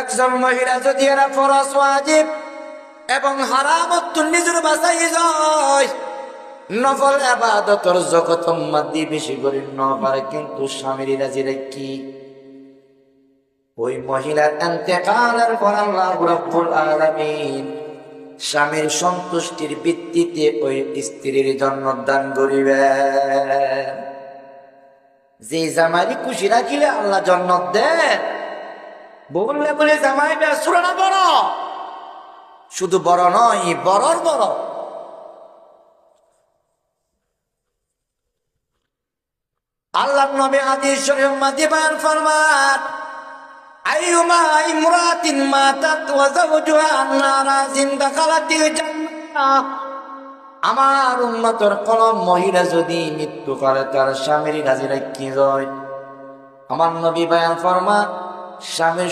একজন মহিলা যদি এরা ফরস ওয়াজিব এবং হারামত নিজের বাসাই যায়, নফল আবাদতর জগত মাদি বেশি করে ন পারে কিন্তু স্বামীর রাজিরে কি? ওই মহিলার এন্তেকালের পর আল্লাহ রব্বুল আলামিন স্বামীর সন্তুষ্টির ভিত্তিতে ওই স্ত্রীর জন্ম দান করিবেন। যে জামাই খুশি রাখিলে আল্লাহ জন্নত দেন বললে বলে জামাই ব্যস্ত না বড়? শুধু বড় নয়, বড়র বড়। আল্লাহ নবী হাদিস শরীফ ফরমান আইয়ুমা ইমরাতিন মাতাত ওয়া যাওজুহা নারাজিন দাখালাতিল আমার উন্নতর কোন মহিলা যদি মৃত্যু করে, তার স্বামীর রাজি রাখি যায় আমার নবী বয়ান ফরমা স্বামীর